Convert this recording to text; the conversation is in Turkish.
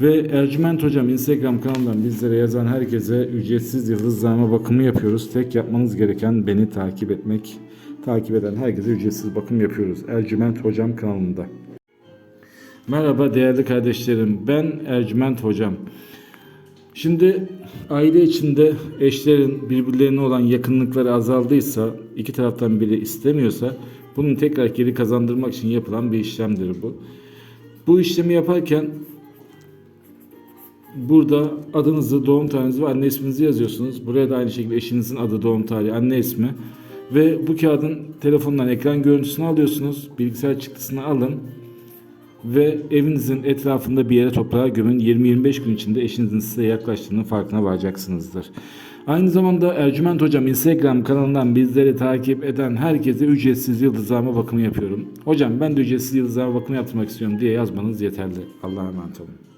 Ve Ercüment Hocam Instagram kanalından bizlere yazan herkese ücretsiz yıldızlama bakımı yapıyoruz. Tek yapmanız gereken beni takip etmek. Takip eden herkese ücretsiz bakım yapıyoruz. Ercüment Hocam kanalında. Merhaba değerli kardeşlerim. Ben Ercüment Hocam. Şimdi aile içinde eşlerin birbirlerine olan yakınlıkları azaldıysa, iki taraftan biri istemiyorsa bunun tekrar geri kazandırmak için yapılan bir işlemdir bu. Bu işlemi yaparken Burada adınızı, doğum tarihinizi ve anne isminizi yazıyorsunuz. Buraya da aynı şekilde eşinizin adı, doğum tarihi, anne ismi. Ve bu kağıdın telefondan ekran görüntüsünü alıyorsunuz. Bilgisayar çıktısını alın. Ve evinizin etrafında bir yere toprağa gömün. 20-25 gün içinde eşinizin size yaklaştığının farkına varacaksınızdır. Aynı zamanda Ercüment Hocam Instagram kanalından bizleri takip eden herkese ücretsiz yıldızlama bakımı yapıyorum. Hocam ben de ücretsiz yıldızlama bakımı yaptırmak istiyorum diye yazmanız yeterli. Allah'a emanet olun.